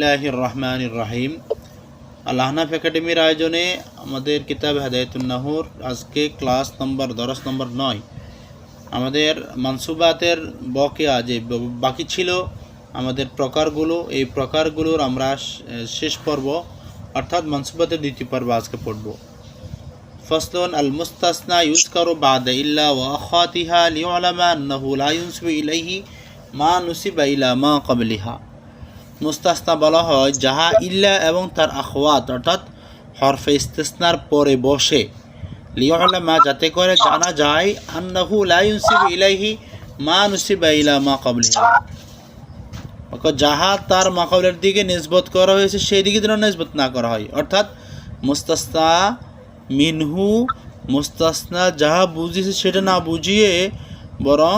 বিসমিল্লাহির রহমানির রহিম। আল্লাহনাফ একাডেমির আয়োজনে আমাদের কিতাব হেদায়তুন্নাহুর আজকে ক্লাস নম্বর, দরস নম্বর নয়। আমাদের মানসুবাতের বকেয়া যে বাকি ছিল, আমাদের প্রকারগুলো, এই প্রকারগুলোর আমরা শেষ পর্ব, অর্থাৎ মানসুবাতের দ্বিতীয় পর্ব আজকে পড়ব। ফসলন আল মুস্তাসনা ইউজ করো বাদ ইল্লা ওয়া আখাতিহা লিউলামা আন্নাহু লা ইউনসিবু ইলাইহি মা নুসিবা ইলা মা ক্বাবলিহা। মুস্তাসনা বলা হয়, যাহা ইল্লা এবং তার আখওয়াত, অর্থাৎ হরফে ইস্তেসনার পরে বসে। লিওলামা যাতে করে জানা যায় আন্নাহু লা ইউনসিবু ইলাইহি মা নুসিবা ইলা মা অর্থাৎ যাহা তার মাকাবলের দিকে নিসবত করা হয়েছে, সেই দিকে যেন নিসবত না করা হয়। অর্থাৎ মুস্তাস্তা মিনহু, মুস্তাসনা যাহা বুঝিয়েছে সেটা না বুঝিয়ে বরং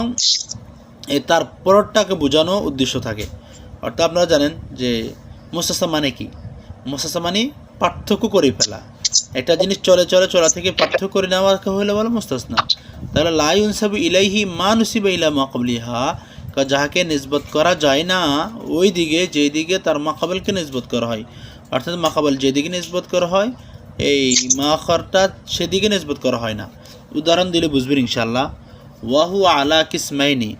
এ তার পরটাকে বোঝানো উদ্দেশ্য থাকে। অর্থাৎ আপনারা জানেন যে মুস্তাসনা মানে কি? মুস্তাসনা মানে পার্থক্য করে ফেলা। একটা জিনিস চলে চলে, চলা থেকে পার্থক্য করে নেওয়াকে হলে বলে মুস্তাসনা তাহলে লাই উনসাবু ইলাইহি মা নুসিবা ইলা মাকবলিহা যাহাকে নিসবত করা যায় না, ওই দিকে, যেই দিকে তার মাকাবেলকে নিসবত করা হয়। অর্থাৎ মাকাবেল যেদিকে নিসবত করা হয়, এই মাখরটা সেদিকে নিসবত করা হয় না। উদাহরণ দিলে বুঝবেন ইনশাল্লাহ ওয়াহু আলা কিসমাইনি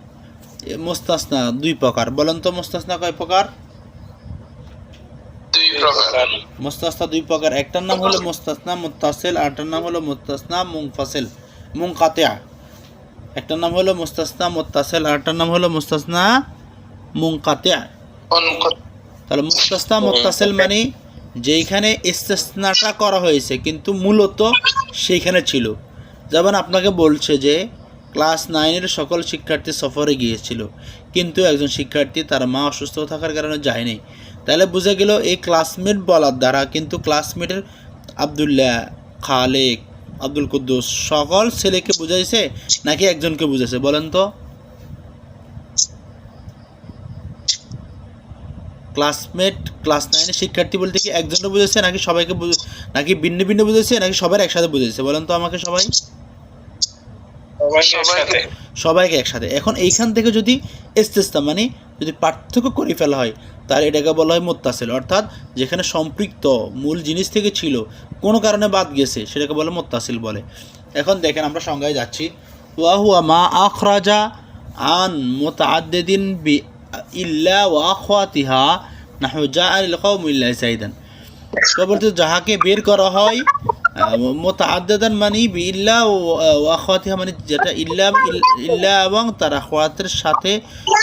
মুস্তাসনা দুই প্রকার বলেন তো মুস্তাসনা কয় প্রকার? মুস্তাসনা দুই প্রকার একটার নাম হলো মোস্তাসনা মুত্তাসিল আরটার নাম হলো মুস্তাসনা মুংফাসিল মুংকাতিয়া একটার নাম হলো মুস্তাসনা মুত্তাসিল আরটার নাম হলো মুস্তাসনা মুংকাতিয়া তাহলে মুস্তাসনা মুত্তাসিল মানে যেইখানে ইস্তেসনাটা করা হয়েছে কিন্তু মূলত সেইখানে ছিল। যেমন আপনাকে বলছে যে ক্লাস নাইনের সকল শিক্ষার্থী সফরে গিয়েছিল, কিন্তু একজন শিক্ষার্থী তার মা অসুস্থ থাকার কারণে যায়নি। তাহলে বুঝে গেল এই ক্লাসমেট বলার দ্বারা কিন্তু ক্লাসমেটের আবদুল্লাহ, খালেক, আব্দুল কুদ্দুস সকল ছেলেকে বুঝাইছে নাকি একজনকে বুঝাইছে, বলেন তো? ক্লাসমেট, ক্লাস নাইনের শিক্ষার্থী বলতে কি একজনকে বুঝেছে নাকি সবাইকে নাকি ভিন্ন ভিন্ন বুঝেছে নাকি সবার একসাথে বুঝেছে বলেন তো আমাকে সবাই। সবাইকে একসাথে। এখন এইখান থেকে যদি ইস্তেস্তা মানে যদি পার্থক্য করে ফেলা হয় তাহলে এটাকে বলা হয় মোত্তাসিল। অর্থাৎ যেখানে সম্পৃক্ত মূল জিনিস থেকে ছিল কোনো কারণে বাদ গেছে সেটাকে বলে মোত্তাসিল বলে। এখন দেখেন আমরা সংজ্ঞায় যাচ্ছি ওয়াহুয়া মা আখরাজা আন মোতাদ্দিন বি ইল্লা ওয়া খাতিহা নাহু জা আল কওম ইল্লা সাইদান। তো বলতে যাহাকে বের করা হয় মানে ইল্লা মানে যেটা ইল্লা ইল্লা এবং সাথে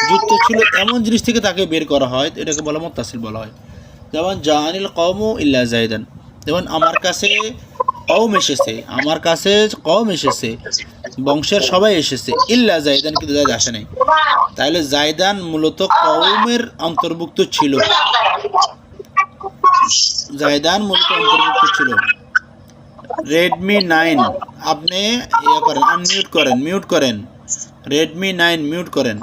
যুক্ত ছিল, এমন জিনিস থেকে তাকে বের করা হয়, এটাকে বলা মোত্তাসিল বলা হয়। যেমন জাহানিল কওম ইল্লা যেমন, আমার কাছে কওম এসেছে, আমার কাছে কওম এসেছে, বংশের সবাই এসেছে, ইল্লা জাইদান কিন্তু জায়দ আসে নাই। তাহলে জায়দান মূলত কওমের অন্তর্ভুক্ত ছিল। জায়দান মূলত অন্তর্ভুক্ত ছিল। রেডমি নাইন আপনি ইয়ে করেন আনমিউট করেন মিউট করেন। রেডমি নাইন মিউট করেন।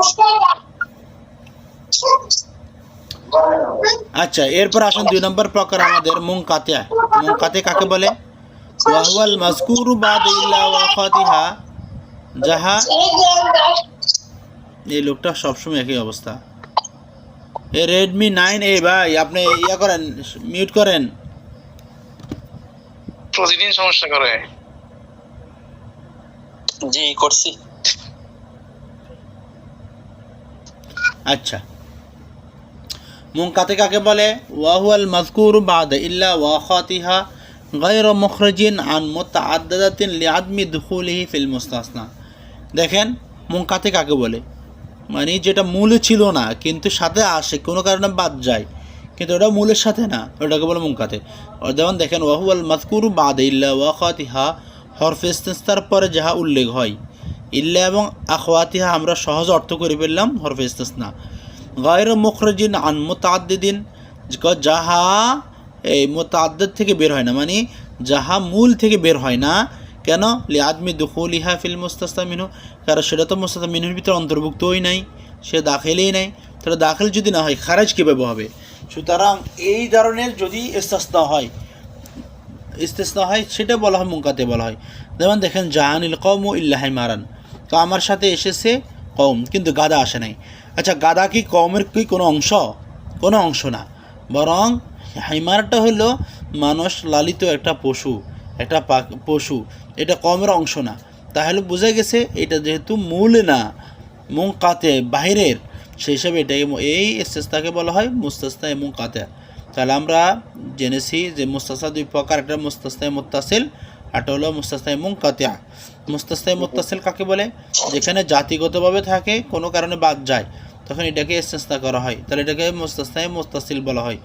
আচ্ছা এরপর আসুন দুই নম্বর প্রকার আমাদের মুংকাতে মুংকাতে কাকে বলে? ওয়াহুয়াল মাযকুরু বাদা ইল্লা ওয়াফাতিহা, যাহা এই লোকটা সবসময় একই অবস্থা। এ রেডমি নাইন এ ভাই আপনি ইয়া করেন মিউট করেন। প্রতিদিন সমস্যা করে। জি করছি। আচ্ছা। মুনকাতে কাকে বলে? ওয়াহুয়াল মাযকুর বাদ ইল্লা ওয়াখাতিহা গায়র মুখরাজিন আন মুতাআদ্দাদাতিন লিআদমি দুখুলিহি ফিল মুস্তাসনা। দেখেন মুনকাতে কাকে বলে? মানে যেটা মূলে ছিল না, কিন্তু সাথে আসে, কোনো কারণে বাদ যায়। কিন্তু ওটা মূলের সাথে না, ওটাকে বলে মুনকাতে। আর যেমন দেখেন, ওয়াহুয়াল মাযকুর বাদ ইল্লা ওয়াখাতিহা হরফ ইস্তিস্তার পরে যাহা উল্লেখ হয়। ইল্লা এবং আখওয়াতিহা আমরা সহজ অর্থ করে ফেললাম, হরফ ইস্তিসনা গায়র মুখরজিন আন মোতাদ্দিদিন যাহা এই মোতাদ্দিদ থেকে বের হয় না মানে যাহা মূল থেকে বের হয় না কেন? লি আদমি দুখুল ইহা ফিল মুস্তাস্তা মিনু কারণ সেটা তো মুস্তাস্তা মিনুর ভিতরে অন্তর্ভুক্তই নাই, সে দাখিলেই নাই। তাহলে দাখিল যদি না হয়, খারাজ কীভাবে হবে? সুতরাং এই ধরনের যদি ইস্তাসনা হয়, ইস্তেসনা হয়, সেটা বলা হয় মুঙ্কাতে বলা হয়। যেমন দেখেন, জাহানিল কৌম ও ইল্লাহাই মারান। তো আমার সাথে এসেছে কৌম কিন্তু গাদা আসে নাই। আচ্ছা গাদা কি কৌমের কি কোনো অংশ? কোনো অংশ না। বরং, হাইমারটা হলো মানুষ লালিত একটা পশু। একটা পশু, এটা কমের অংশ না। তাহলে বোঝা গেছে এটা যেহেতু মূল না মুং কাতে, বাহিরের, সেই হিসাবে এটাকে এই ইস্তেস্তাকে বলা হয় মুস্তাস্তা এবং কাতে। তাহলে আমরা জেনেছি যে মুস্তাস্তা দুই প্রকার, একটা মুস্তাস্তায় মুত্তাসিল একটা হলো মুস্তাস্তায় মুং কাতিয়া মুস্তাস্তায় মুত্তাসিল কাকে বলে? যেখানে জাতিগতভাবে থাকে, কোনো কারণে বাদ যায়। তখন এটাকে ইস্তেস্তা করা হয়। তাহলে এটাকে মুস্তাস্তায় মুস্তাসিল বলা হয়।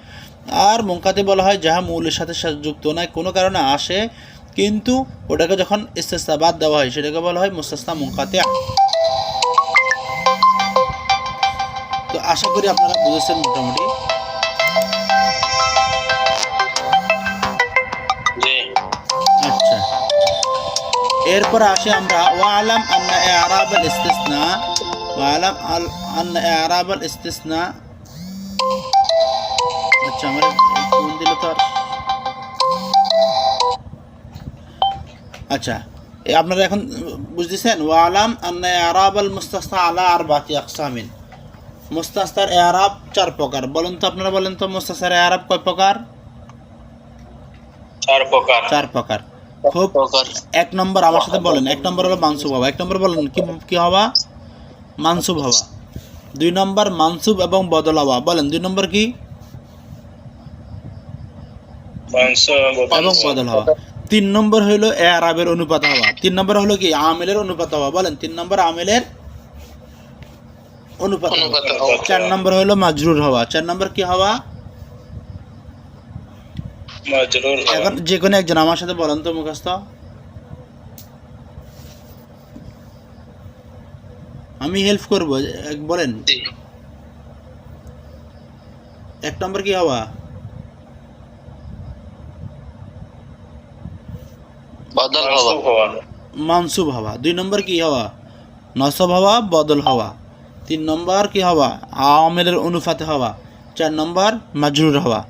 আর মুঙ্কাতে বলা হয় যাহা মৌলের সাথে যুক্ত নয় কোনো কারণে আসে কিন্তু ওটাকে যখন ইস্তেস্তা বাদ দেওয়া হয় সেটাকে বলা হয় মুস্তাস্তা মুঙ্কাতে তো আশা করি আপনারা বুঝেছেন মোটামুটি। আচ্ছা। এরপর আসি আমরা ওয়ালাম আন্না ইআরাব আল ইস্তিসনা ওয়ালাম আল ইআরাব আল ইস্তিসনা আচ্ছা আমরা কোন দিল তো আচ্ছা আপনারা এখন বুঝতেছেন ওয়ালাম আন্না ইআরাব আল মুস্তাসনা আলা আরবাতি আকসামিন মুস্তাস্তার ইআরাব চার প্রকার বলেন তো আপনারা বলেন তো মুস্তাস্তার ইআরাব কয় প্রকার চার প্রকার চার প্রকার খুব এক নম্বর আমার সাথে বলেন। এক নম্বর হলো মানসুব হওয়া। এক নম্বর বলেন কি কি হওয়া? মানসুব হওয়া। দুই নম্বর মানসুব এবং বদল হওয়া বলেন দুই নম্বর কি? এবং বদল হওয়া তিন নম্বর হইল এ আরবের অনুপাত হওয়া। তিন নম্বর হলো কি? আমেলের অনুপাত হওয়া বলেন তিন নম্বর আমেলের অনুপাত। চার নম্বর হলো মাজরুর হওয়া। চার নম্বর কি হওয়া। এখন যে কোনো একজন আমার সাথে বলেন তো মুখস্থ। আমি হেল্প করব এক- বলেন। এক নম্বর কি হওয়া? বদল হওয়া। মানসুব হওয়া। দুই নম্বর কি হওয়া? নসব হওয়া বদল হওয়া। তিন নম্বর কি হওয়া? আমেলের অনুপাতে হওয়া। চার নম্বর মাজরুর হওয়া।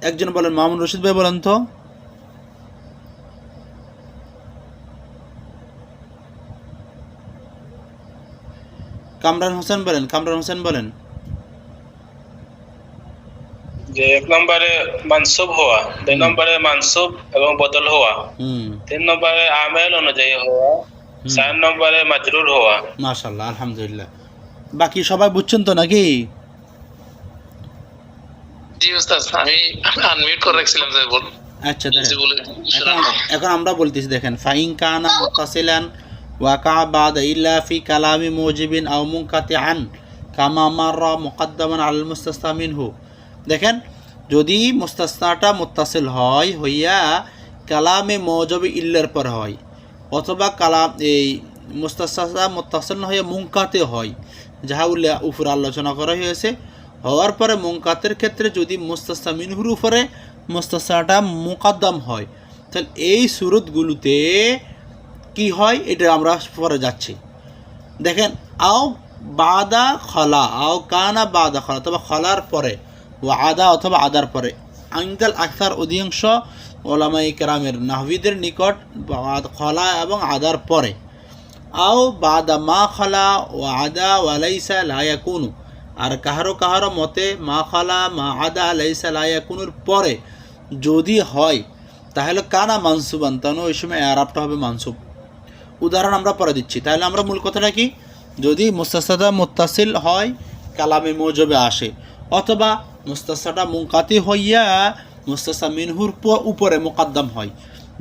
একজন বলেন মামুন রশিদ ভাই বলেন তো। কামরান হোসেন বলেন কামরান হোসেন বলেন। যে এক নম্বরে মানসুব হওয়া দুই নম্বরে মানসুব এবং বদল হওয়া তিন নম্বরে আমেল অনুযায়ী হওয়া চার নম্বরে মাজরুর হওয়া। মাশাল্লাহ আলহামদুলিল্লাহ। বাকি সবাই বুঝছেন তো নাকি? জি উস্তাদ আমি আনমিউট করে রাখছিলাম যে বল আচ্ছা এখন আমরা বলতেছি দেখেন ফাইন কানা মুতাসিলান ওয়াকা বাদ ইল্লা ফি কালামি মুজিবিন আও মুনকাতিআন কামা মাররা মুকদ্দামান আল মুস্তাসনা মিনহু দেখেন, যদি মুস্তাসনাটা মুত্তাসিল হয়, হইয়া কালামে মৌজবি ইল্লার পর হয়, অথবা কালাম এই মুস্তাসা মুত্তাসিল না হইয়া মুনকাতে হয়, যাহা উল্লেখ উপরে আলোচনা করা হয়েছে, হওয়ার পরে মুনকাতের ক্ষেত্রে যদি মুস্তাসা মিনহুর উপরে মুস্তাসাটা মুকাদ্দাম হয়, তাহলে এই সুরতগুলোতে কি হয়, এটা আমরা পরে যাচ্ছি। দেখেন, আও বাদা খলা, আও কানা বাদা খলা, অথবা খলার পরে ও আদা অথবা আদার পরে। আইন্দাল আখতার অধিকাংশ ওলামাই কেরামের নাহবিদের নিকট খলা এবং আদার পরে। আও বাদা মা খলা ও আদা ওয়ালাইসা লায়াকুনু আর কাহারো কাহারো মতে, মা খলা, মা আদা, লাইসা লায়াকুনুর পরে যদি হয়, তাহলে কানা মানসুবান, তাহলে ওই সময় আরাবটা হবে মানসুব। উদাহরণ আমরা পরে দিচ্ছি। তাহলে আমরা মূল কথাটা কি? যদি মুস্তাসাদা মুত্তাসিল হয়, কালামে মৌজবে আসে। অথবা মুস্তাসাটা মুনকাতি হইয়া মুস্তাসা মিনহুর উপরে মোকাদ্দাম হয়।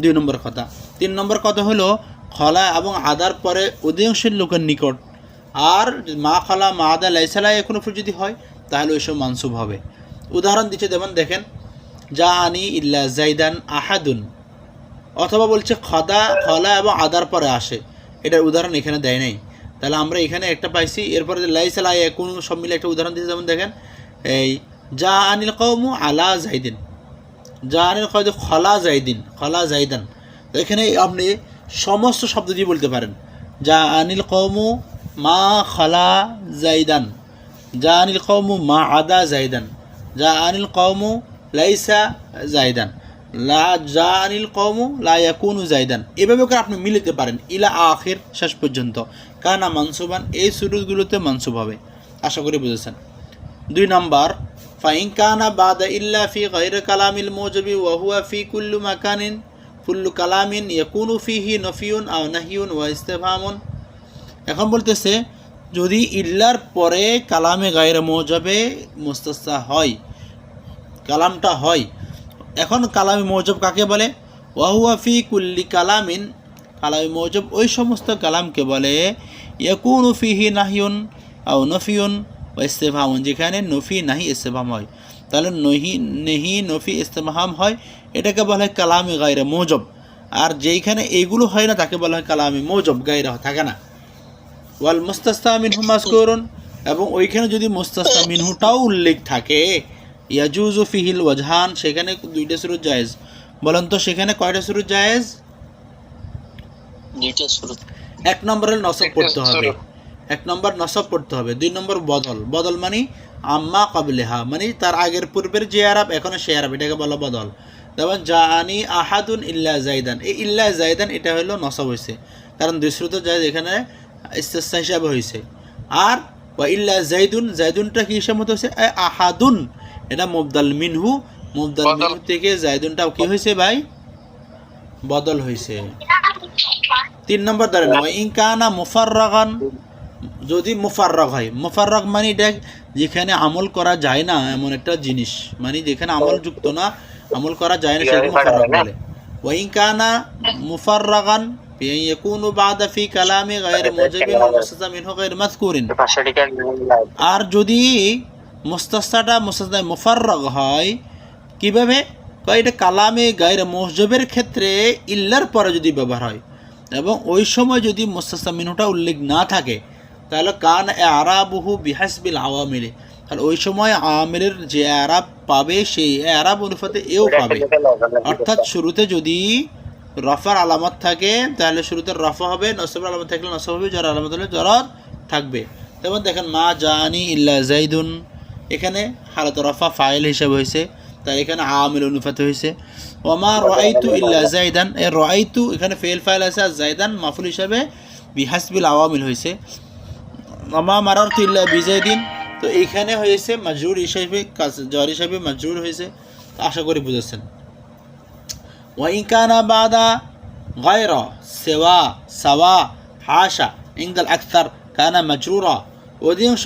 দুই নম্বর কথা। তিন নম্বর কথা হলো, খলা এবং আদার পরে অধিকাংশের লোকের নিকট। আর মা খলা, মা আদা লাইসালা এখন যদি হয়, তাহলে ওইসব মানসুব হবে। উদাহরণ দিচ্ছে যেমন দেখেন। আনি ইল্লা জাইদান আহাদুন। অথবা বলছে খদা, খলা এবং আদার পরে আসে। এটার উদাহরণ এখানে দেয় নাই। তাহলে আমরা এখানে একটা পাইছি, এরপরে যে লাইসা লাই কোন সব মিলে একটা উদাহরণ দিয়েছে, যেমন দেখেন, এই যা আনিল কৌমু আলা জাইদিন যা আনিল কৌম খলা জাইদিন খলা জাইদান এখানে আপনি সমস্ত শব্দ দিয়ে বলতে পারেন। যা আনিল কৌমু মা খলা জাইদান যা আনিল কৌমু মা আদা জাইদান যা আনিল কৌমু লাইসা জাইদান লা আনিল কৌমু লা ইয়াকুনু জাইদান। এভাবে করে আপনি মিলিতে পারেন। ইলা আখির, শেষ পর্যন্ত। কানা মানসুবান, এই সুরুতগুলোতে মানসুব হবে। আশা করি বুঝেছেন। দুই নাম্বার, ফাইন কানা বাদা ইল্লা ফি গাইর কালামিল মৌজবি ওয়াহুয়া ফি কুল্লু মাকানিন। কুল্লু কালামিন ইয়াকুনু ফিহি নফিউন আও নাহিউন ওয়া ইস্তেফামুন এখন বলতেছে, যদি ইল্লার পরে কালামে গায়ের মৌজবে, মুস্তাসা হয়, কালামটা হয় এখন কালামে মৌজব কাকে বলে? ওয়াহুয়া ফি কুল্লি কালামিন। কালামে মৌজব ওই সমস্ত কালামকে বলে, ইয়াকুনু ফিহি নাহিউন আও নফিউন ও ইস্তেফামুন যেখানে নফি নাহি ইস্তেফাম হয়। তাহলে নহি, নেহি, নফি ইস্তেফাম হয়, এটাকে বলা হয় কালামে গায়রে মৌজব আর যেইখানে এইগুলো হয় না, তাকে বলা হয় কালামে মৌজব গায়রে, থাকে না? ওয়াল মুস্তাস্তা মিনহু মাসকুরুন এবং ওইখানে যদি মুস্তাস্তা মিনহুটাও উল্লেখ থাকে ইয়াজুজু ফিহিল ওয়াজহান সেখানে দুইটা সুরুত জায়েজ। বলেন তো সেখানে কয়টা সুরুত জায়েজ? দুইটা শুরু এক নম্বরে নসব পড়তে হবে। এক নম্বর নসব পড়তে হবে। দুই নম্বর বদল। বদল মানে আম্মা কাবলেহা মানে তার আগের পূর্বের যে আরব এখনও সে আরব এটাকে বলা বদল। যেমন জানি আহাদুন ইল্লা জাইদান এই ইল্লা জাইদান এটা হলো নসব হয়েছে কারণ দুই শ্রুত জায়দ এখানে ইস্তেসা হিসাবে হয়েছে আর ওয়া ইল্লা জাইদুন জাইদুনটা কি হিসাব মতো হয়েছে আহাদুন। এটা মুবদাল মিনহু মুবদাল মিনহু থেকে জাইদুনটা কি হয়েছে ভাই? বদল হয়েছে। তিন নম্বর ধরে নেওয়া ইনকানা মুফাররাগান যদি মুফাররক হয় মুফাররক মানে এটা যেখানে আমল করা যায় না এমন একটা জিনিস। মানে যেখানে আমল যুক্ত না আমল করা যায় না সেটাকে মুফাররক বলে। ওয়াইন কানা মুফাররাগান বাদা ফি কালামি গায়র মুজাবিন ওয়া মুস্তাসা মিনহু গায়র মাযকুরিন। আর যদি মুস্তাসাটা মুস্তাসা মুফাররক হয়। কীভাবে? এটা কালামে গায়র মসজবের ক্ষেত্রে ইল্লার পরে যদি ব্যবহার হয়। এবং ওই সময় যদি মুস্তাসা মিনহুটা উল্লেখ না থাকে তাহলে কান আরাবহু বিহাসবিল আওয়ামিলে। তাহলে ওই সময় আওয়ামিলের যে আরাব পাবে সেই আরাব অনুপাতে এও পাবে। অর্থাৎ শুরুতে যদি রফার আলামত থাকে তাহলে শুরুতে রফা হবে নসবের আলামত থাকলে নসব হবে জর আলামত হলে জরত থাকবে। যেমন দেখেন মা জানি ইল্লা জাইদুন এখানে হালত রফা ফাইল হিসেবে হয়েছে তাই এখানে আমিল অনুপাত হয়েছে ওমা রাইতু ইল্লা জাইদান এ রাইতু এখানে ফেল ফাইল আছে আর জাইদান মাফুল হিসাবে বিহাসবিল আওয়ামিল হয়েছে ওমা মারার তু ইল্লা বিজাইদিন তো এইখানে হয়েছে মাজরুর হিসাবে কাজ- জ্বর হিসাবে মাজরুর হয়েছে আশা করি বুঝেছেন وإن كان بعد غير سوا سوا حاشا عند الأكثر كان مجرورا অধিকাংশ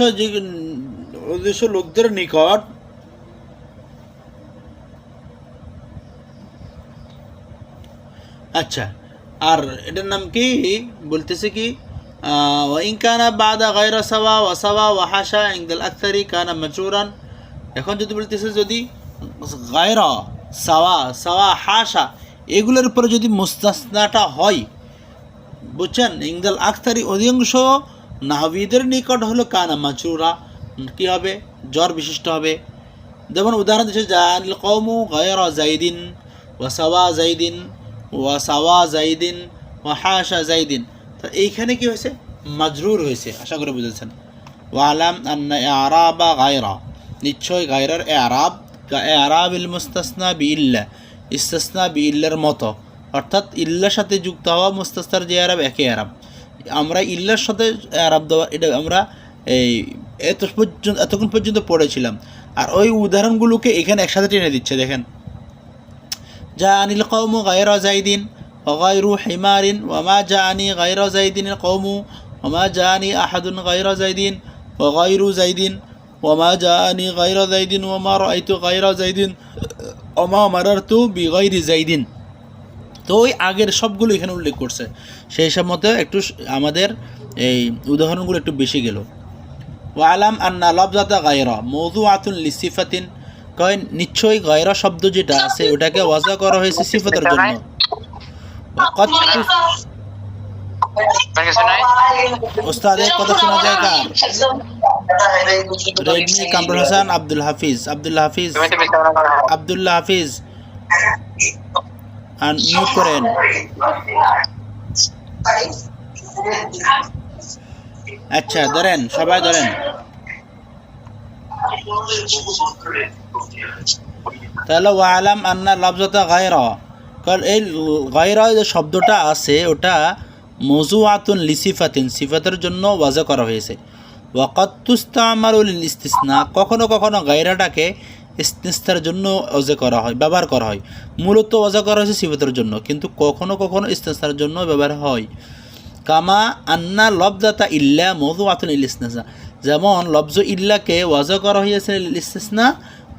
অধিকাংশ লোকদের নিকট আচ্ছা আর এটার নাম কি? বলতেছে কি ওয়াইন কানা বাদা গায়রা সাওয়া ওয়া সাওয়া ওয়া হাসা ইনদাল আকসারি কানা মাজরুরান এখন যদি বলতেছে যদি গায়রা, সাওয়া সাওয়া হাসা এগুলোর উপরে যদি মুস্তাসনাটা হয়, বুঝছেন? ইংদাল আখতারি অধিকাংশ নাহবিদের নিকট হলো কানা মাচুরা কি হবে? জ্বর বিশিষ্ট হবে। যেমন উদাহরণ দিচ্ছে জানিল কৌমু গয়রা জাইদিন ওয়াসাওয়া জাইদিন ওয়াসাওয়া জাইদিন ওয়াহাসা জাইদিন। তো এইখানে কি হয়েছে? মাজরুর হয়েছে, আশা করে বুঝেছেন। ওয়ালাম আন্না আরাবা গায়রা। নিশ্চয় গায়রার এরাব এরাবিল মুস্তাসনা বি ইল্লা ইস্তাসনা বি ইল্লার মতো। অর্থাৎ ইল্লার সাথে যুক্ত হওয়া মুস্তাস্তার যে আরব একে আরব আমরা ইল্লার সাথে আরব দেওয়া, এটা আমরা এই এত পর্যন্ত এতক্ষণ পর্যন্ত পড়েছিলাম। আর ওই উদাহরণগুলোকে এখানে একসাথে টেনে দিচ্ছে, দেখেন। যা আনিল কৌমু গায়ের অজাইদিন অগায়রু হেমারিন ওমা যা আনি গায়ের জাইদিন কৌমু ওমা যা আনি আহাদুন গায়ের অজাইদিন অগায়রু জাইদিন ওমা যা আনি গায়ের অজাইদিন ওমার আইতু গায়ের জাইদিন ওমা মারারতু বিগৈরি জাইদিন তো ওই আগের সবগুলো এখানে উল্লেখ করছে। সেই হিসাব মতে একটু আমাদের এই উদাহরণগুলো একটু বেশি গেল। ওয়ালাম আন্না লবজাদা গায়রা মৌদু আতুন লিসিফাতিন। কয় নিশ্চয়ই গায়রা শব্দ যেটা আছে ওটাকে ওয়াজা করা হয়েছে সিফাতের জন্য। আব্দুল্লাহ হাফিজ। আর করেন। আচ্ছা ধরেন, সবাই ধরেন। তাহলে ওয়ালাম আন্না লফজতা গায়রা। কারণ এই গায়রা যে শব্দটা আছে, ওটা মজু আতুন লিসিফাতিন, সিফাতের জন্য ওয়াজা করা হয়েছে। ওয়াকাতুস্তামারুল ইস্তিসনা কখনো কখনো গায়রাটাকে ইস্তিস্তার জন্য অজে করা হয়, ব্যবহার করা হয়। মূলত অজা করা হয়েছে সিফাতের জন্য, কিন্তু কখনো কখনো ইস্তিস্তার জন্য ব্যবহার হয়। কামা আন্না লবদাতা ইল্লা মধু আতুল ইলিসনা যেমন, লবজ ইল্লাকে ওয়াজা করা হয়েছে ইস্তিসনা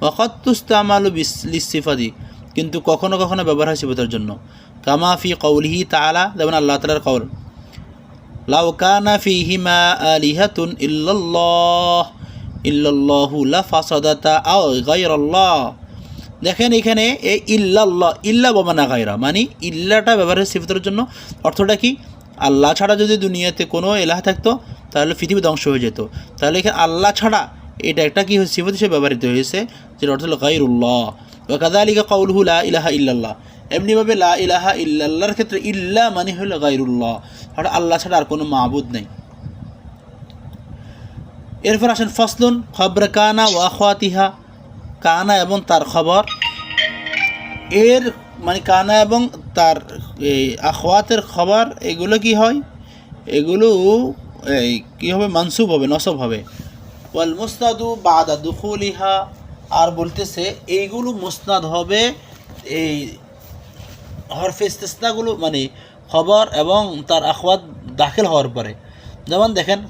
ওয়াকাতুস্তামালু লিসিফাদি কিন্তু কখনো কখনো ব্যবহার হয় সিফতের জন্য। কামা ফি কৌলিহি তালা যেমন আল্লাহ তালার কৌল লাউ কানা ফিহিমা আলিহাতুন ইল্লাল্লাহ, ইল্লাল্লাহু লা ফাসাদাতা আও গায়রাল্লাহ। দেখেন এখানে এই ইল্লাল্লাহ, ইল্লা বমানা গায়রা মানে ইল্লাটা ব্যবহারের সিফতের জন্য। অর্থটা কি? আল্লাহ ছাড়া যদি দুনিয়াতে কোনো এলাহ থাকতো, তাহলে পৃথিবী ধ্বংস হয়ে যেত। তাহলে এখানে আল্লাহ ছাড়া এটা একটা কি সিফত হিসেবে ব্যবহৃত হয়েছে যেটা অর্থ হলো গাইরুল্লাহ ও কাদা আলিকা কৌলহু লা ইলাহা ইল্লাল্লাহ। এমনিভাবে লা ইলাহা ইল্লাল্লাহর ক্ষেত্রে ইল্লা মানে হলো গাইরুল্লাহ অর্থাৎ আল্লাহ ছাড়া আর কোনো মাহবুদ নেই। এরপর আসেন ফসলুন, খবর কানা ওয়া খাতিহা কানা এবং তার খবর। এর মানে কানা এবং তার এই আখওয়াতের খবর, এগুলো কি হয়? এগুলো এই কী হবে? মানসুব হবে, নসব হবে। ওয়াল মুসনাদু বাদা দুখুলিহা, আর বলতেছে এইগুলো মুসনাদ হবে এই হরফে ইস্তেসনাগুলো মানে খবর এবং তার আখওয়াত দাখিল হওয়ার পরে। যেমন দেখেন,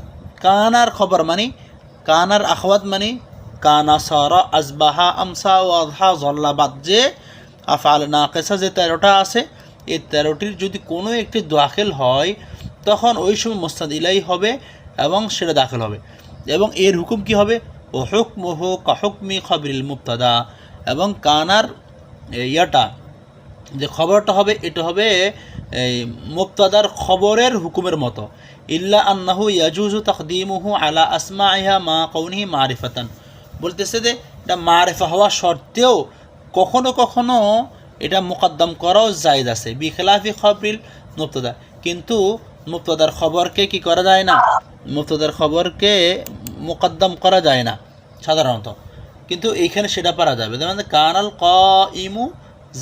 কানার খবর মানে কানার আখওয়াত মানে কানা সারা আজবাহা আমসা ও আধহা জল্লাবাদ যে আফাল নাকেসা যে তেরোটা আছে, এই তেরোটির যদি কোনো একটি দাখিল হয়, তখন ওই সময় মোস্তাদ ইলাই হবে এবং সেটা দাখিল হবে। এবং এর হুকুম কি হবে? ও হুকমহ কাহুকমি খবরিল মুক্তাদা এবং কানার ইয়াটা, যে খবরটা হবে, এটা হবে এই মুক্তাদার খবরের হুকুমের মতো। ইল্লা আন্নাহু ইয়াজুজু তাকদিমুহু আলা আসমা ইহা মা কৌনিহি মারিফাতান। বলতেছে যে, এটা মারেফা হওয়া সত্ত্বেও কখনো কখনো এটা মোকদ্দম করাও জায়দ আছে। বিখলাফি খবরিল মুক্তদা কিন্তু মুক্তদার খবরকে কি করা যায় না? মুক্তদার খবরকে মোকদ্দম করা যায় না, সাধারণত। কিন্তু এইখানে সেটা পারা যাবে। যেমন কানাল ক ইমু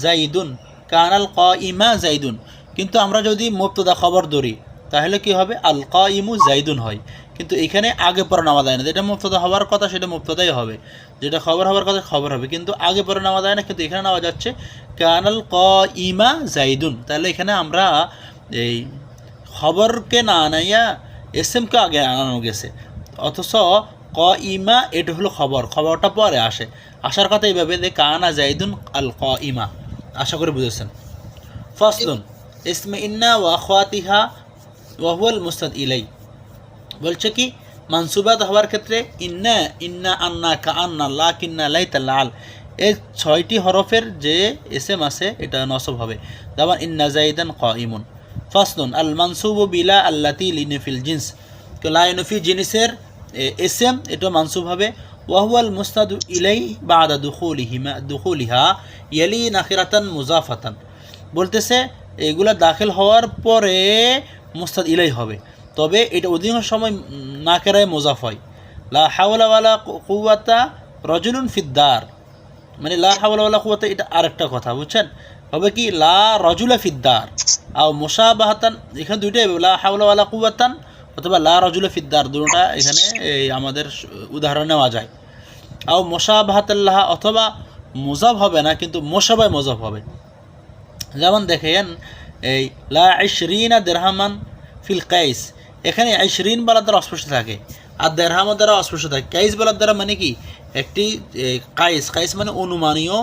জাইদুন কানাল ক ইমা জাইদুন কিন্তু আমরা যদি মুক্তদা খবর ধরি, তাহলে কি হবে? আল ক ইমু জাইদুন হয়। কিন্তু এখানে আগে পরে নামা যায় না। যেটা মুক্তদা হওয়ার কথা, সেটা মুক্তদাই হবে। যেটা খবর হওয়ার কথা, খবর হবে। কিন্তু আগে পরে নামা যায় না, কিন্তু এখানে নেওয়া যাচ্ছে কানাল ক ইমা জাইদুন তাহলে এখানে আমরা এই খবরকে না আনাইয়া এস এমকে আগে আনানো গেছে। অথচ ক ইমা এটা হলো খবর। খবরটা পরে আসে। আসার কথা এইভাবে যে কানা জাইদুন আল ক ইমা আশা করে বুঝেছেন। ফসলুন ইসমে ইন্না ওয়া খাতিহা ওয়াহুয়াল মুস্তাদ ইলাই। বলছে কি, মানসুবাদ হওয়ার ক্ষেত্রে ইন্না ইন্না আন্না কা আন্না লা কিন্না লাইতা লাল। এই ছয়টি হরফের যে এসএম আছে, এটা নসব হবে। যেমন ইন্না জাইদান ক ইমুন ফাসলুন, আল মানসুবু বিলা আল্লাতি লিনফিল জিন্স। তো লাইনফি জিনিসের এস এম এটা মানসুব হবে। ওয়াহুয়াল মুস্তাদু ইলাই বাদা দুখুলিহিমা, দুখুলিহা ইয়ালি নাখিরাতান মুজাফাতান। বলতেছে, এগুলা দাখিল হওয়ার পরে মুস্তাদ ইলাই হবে। তবে এটা অধিকাংশ সময় নাকেরায় মোজাফ হয়। লা হাওলাওয়ালা কুয়াতা রজুলুন ফিদ্দার। মানে লা হাওলাওয়ালা কুয়াতা এটা আরেকটা কথা, বুঝছেন? হবে কি, লা রজুলা ফিদ্দার। আর মোশাবাহাতান, এখানে দুইটাই লা হাওলাওয়ালা কুয়াতান অথবা লা রজুলা ফিদ্দার, দুটোটা এখানে এই আমাদের উদাহরণ নেওয়া যায়। আও মোশাবাহাতাল্লাহ অথবা মোজাব হবে না, কিন্তু মোশাবায় মোজাব হবে। যেমন দেখেন, এই লা ইশরিনা দেরহামান ফিল কাইস এখানে আইশরিন বলার দ্বারা অস্পষ্ট থাকে। আর দেরহামের দ্বারা অস্পষ্ট থাকে। কাইস বলার দ্বারা মানে কি? একটি কাইস। কাইস মানে অনুমানীয়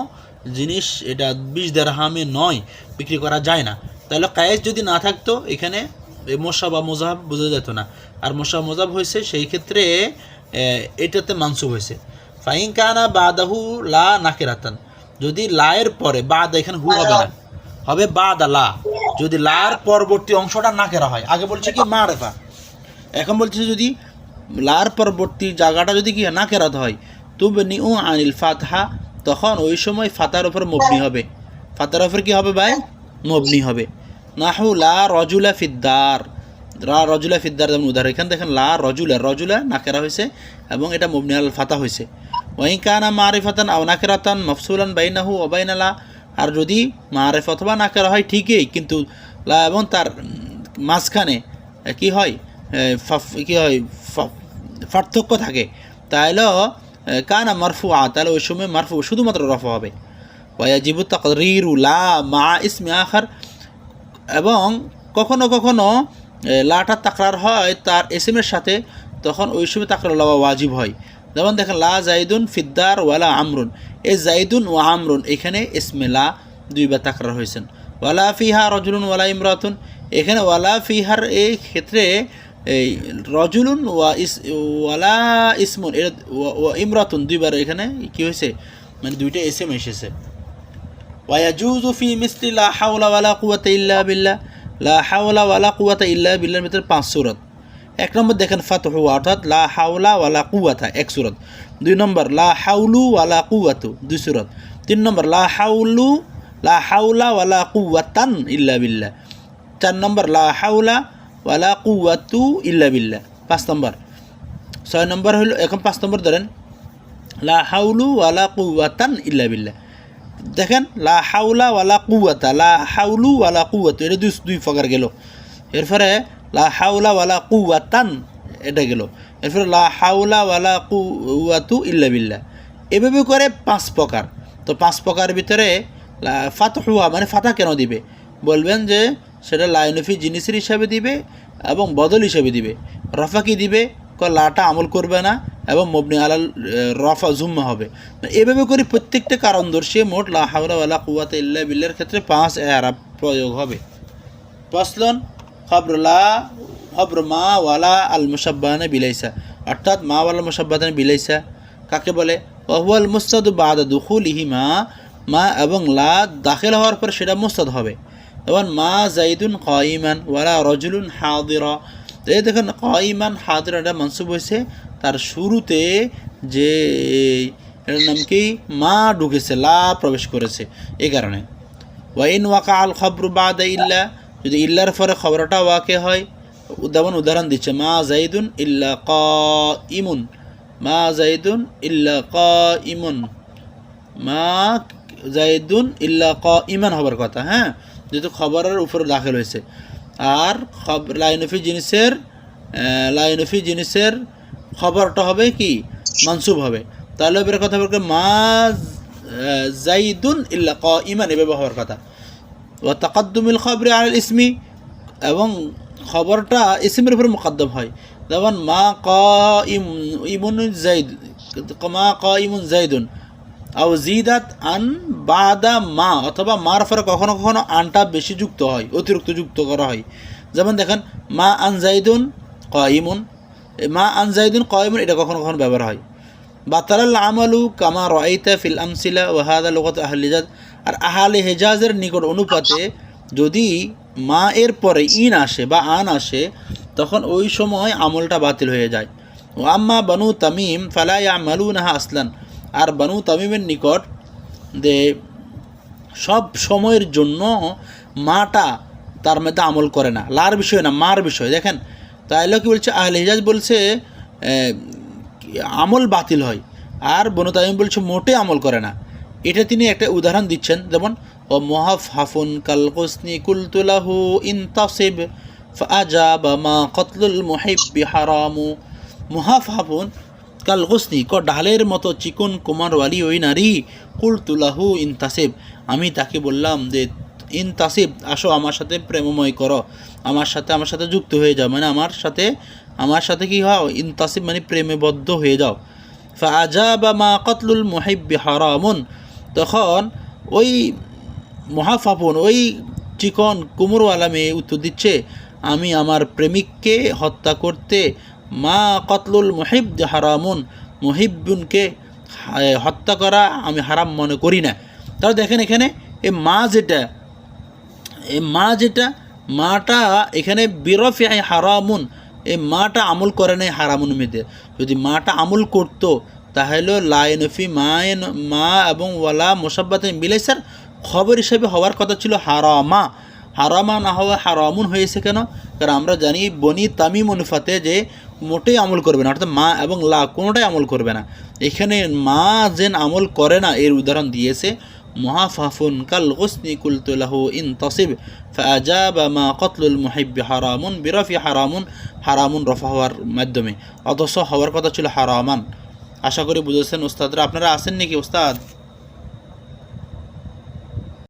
জিনিস। এটা বিশ দেড়হামে নয়, বিক্রি করা যায় না। তাহলে কায়েস যদি না থাকতো, এখানে মশা বা মোজাব বোঝা যেত না। আর মশা মোজাব হয়েছে সেই ক্ষেত্রে এটাতে মানসুব হয়েছে। ফাইন কানা বাদাহু লা নাকেরাতান। যদি লায়ের পরে, বাদ এখানে হু হবে না। হবে বাদা লা। যদি লার পরবর্তী অংশটা না কেরা হয়। আগে বলছে কি মা রেফা এখন বলছে যদি লার পরবর্তী জায়গাটা যদি কি না কেরাতে হয়, তুবে নিউ আনিল ফাতহা, তখন ওই সময় ফাতার ওপর মবনি হবে। ফাতার ওপর কি হবে ভাই? মবনি হবে। নাহু লা রজুলা ফিদ্দার। রা রজুলা ফিদ্দার যেমন উদাহরণ, এখানে দেখেন লা রজুলা রজুলা নাকেরা হয়েছে এবং এটা মবনি আল ফাতা হয়েছে। ওয়াইন কানা মারিফাতান আও নাকেরাতান মফসুলান বাইনাহু ওবাইনালা আর যদি মারেফ অথবা নাকেরা হয়, ঠিকই, কিন্তু লা এবং তার মাঝখানে কি হয়? কি হয় পার্থক্য থাকে। তাহলে কানা মারফু আ তাহলে ওই সময় মারফু শুধুমাত্র রফা হবে। ওয়াজিবু তাকরিরু লা মা ইসমে আখার। এবং কখনো কখনো লাটা তাকরার হয় তার এসএমের সাথে, তখন ওই সময় তাকরার লওয়া ওয়াজিব হয়। যেমন দেখেন, লা জাইদুন ফিদ্দার ওয়ালা আমরুন। এ জাইদুন ও আমরুন, এখানে ইসমে লা দুইবার তাকরার হয়েছেন। ওয়ালা ফিহা রজুলুন ওয়ালা ইমরাতুন। এখানে ওয়ালা ফিহার এই ক্ষেত্রে এই রজুলুন ওয়া ইস, ওয়ালা ইসমুন এটা ওয়া ইমরাতুন দুইবার এখানে কি হয়েছে? মানে দুইটা এস এম এসেছে ওয়াজুজু ফি মিসলি লা হাওলা ওয়ালা কুয়াতা ইল্লা বিল্লাহ। লা হাওলা ওয়ালা কুয়াতা ইল্লা বিল্লাহর ভিতরে পাঁচ সুরত। এক নম্বর দেখেন ফাতহুয়া অর্থাৎ লা হাওলা ওয়ালা কুয়াতা এক সুরত। দুই নম্বর লা হাউলু ওয়ালা কুয়াতু দুই সুরত। তিন নম্বর লা হাউলু লা হাওলা ওয়ালা কুয়াতান ইল্লা বিল্লাহ। চার নম্বর লা হাওলা ওয়ালা কুয়াতু ইল্লা বিল্লাহ পাঁচ নম্বর ছয় নম্বর হলো এখন পাঁচ নম্বর ধরেন লা হাউলু ওয়ালা কুয়াতান ইল্লা বিল্লাহ দেখেন লা হাউলা ওয়ালা কুয়াতা লা হাউলু ওয়ালা কুয়াতু এটা দুই দুই প্রকার গেল এরপরে লা হাউলা ওয়ালা কুয়াতান এটা গেল এরপরে লা হাউলা ওয়ালা কুয়াতু ইল্লা বিল্লাহ এভাবে করে পাঁচ প্রকার তো পাঁচ প্রকার ভিতরে ফাতহুয়া মানে ফাতা কেন দিবে বলবেন যে সেটা লাইনফি জিনিসের হিসাবে দিবে এবং বদল হিসাবে দিবে। রফা কি দিবে? ক লাটা আমল করবে না এবং মবনি আলাল রফা জুম্মা হবে। এভাবে করে প্রত্যেকটা কারণ দর্শিয়ে মোট লা হাওলা ওয়ালা কুয়াতে ইল্লা বিল্লার ক্ষেত্রে পাঁচ এরাব প্রয়োগ হবে। প্রশ্ন, খবর, লা খবর মা ওয়ালা আল মুসাব্বাহানে বিলাইসা। অর্থাৎ মা ওয়ালা মুসাব্বাহানে বিলাইসা। কাকে বলে? ওহুয়াল মুস্তাদ বাদ দুখুল ইহিমা মা এবং লা দাখিল হওয়ার পর সেটা মুস্তাদ হবে। এবং মা জাইদুন কয়িমান ওয়ালা রজুলুন হাদিরা। এই দেখেন কয়িমান হাদিরা এটা মনসুব হয়েছে তার শুরুতে যে এটার নাম কি? মা ঢুকেছে, লা প্রবেশ করেছে এই কারণে। ওয়াইন ওয়াকা আল খবর বাদ ইল্লা, যদি ইল্লার পরে খবরটা ওয়াকে হয় যেমন উদাহরণ দিচ্ছে, মা জাইদুন ইল্লা ক ইমুন মা জাইদুন ইল্লা ক ইমুন মা জাইদুন ইল্লা ক ইমান হবার কথা হ্যাঁ? যেহেতু খবরের উপরে দাখিল হয়েছে। আর লাইনফি জিনিসের লাইনফি জিনিসের খবরটা হবে কি? মানসুব হবে। তাহলে এবার কথা বলতে মা জাইদুন ইল্লা ক ইমান এভাবে হওয়ার কথা। ও তাকাদ্দুমিল খবরে আল ইসমি, এবং খবরটা ইসমের উপরে মোকদ্দম হয়। যেমন মা ক ইম ইমুন জাইদ, মা ক ইমুন জাইদুন। আও জিদাত আন বাদা মা, অথবা মার ফলে কখনো কখনো আনটা বেশি যুক্ত হয়, অতিরিক্ত যুক্ত করা হয়। যেমন দেখেন, মা আন জাইদুন কয়িমুন মা আন জাইদুন কয়িমুন এটা কখনো কখনো ব্যবহার হয়। বাতালাল আমালু কামা রাইতা ফিল আমসিলা ওয়াহাদা লোকত আহলিজাজ আর আহালে হেজাজের নিকট অনুপাতে যদি মা এর পরে ইন আসে বা আন আসে, তখন ওই সময় আমলটা বাতিল হয়ে যায়। ও আম্মা বানু তামিম, ফালা ইয়ামালু নাহা আসলান। আর বানু তামিমের নিকট যে সব সময়ের জন্য মাটা তার মধ্যে আমল করে না। লার বিষয় না, মার বিষয়। দেখেন তাইলে কি বলছে? আহলে হিজাজ বলছে আমল বাতিল হয়, আর বনু তামিম বলছে, মোটে আমল করে না। এটা তিনি একটা উদাহরণ দিচ্ছেন। যেমন ও মহাফ হাফুন কাল কুসনি কুলতুলাহু ইনতাসিব ফাজাব মা কতলুল মুহিব্বি হারামু। মহাফ হাফুন কাল গোসনি, ক ডালের মতো চিকন কুমারওয়ালি ওই নারী। কুলতুলাহু ইনতাসিব। আমি তাকে বললাম যে, ইনতাসিব, আসো আমার সাথে প্রেমময় করো। আমার সাথে আমার সাথে যুক্ত হয়ে যাও। মানে আমার সাথে আমার সাথে কি হও? ইনতাসিব মানে প্রেমেবদ্ধ হয়ে যাও। ফাজা বা মা কতলুল মুহিব্বি হারামুন। তখন ওই মহাফাফন ওই চিকন কুমোরওয়ালা মেয়ে উত্তর দিচ্ছে, আমি আমার প্রেমিককে হত্যা করতে মা কতলুল মুহিব হারামুন মুহিবুনকে হত্যা করা আমি হারাম মনে করি না। তাহলে দেখেন এখানে, এ মা যেটা এই মা যেটা, মাটা এখানে বিরফি হারামুন এই মাটা আমল করে নাই হারামুন মেয়েদের। যদি মাটা আমল করতো, তাহলে লাইনফি মায়েন মা এবং ওয়ালা মোসাব্বাতে মিলে স্যার, খবর হিসেবে হওয়ার কথা ছিল হারামা। হারামা না হওয়া হারামুন হয়েছে কেন? কারণ আমরা জানি বনি তামিম অনুফাতে যে মোটেই আমল করবে না, অর্থাৎ মা এবং লা কোনোটাই আমল করবে না। এখানে মা যেন আমল করে না, এর উদাহরণ দিয়েছে, মুহাফাফুন কাল গুসনি কুলতু লাহু ইনতাসিব ফাআজাবা মা কতলুল মুহিব্বি হারামুন বিরাফি হারামুন হারামুন রফা হওয়ার মাধ্যমে। অথচ হওয়ার কথা ছিল হারামান। আশা করি বুঝেছেন ওস্তাদরা আপনারা আছেন নাকি ওস্তাদ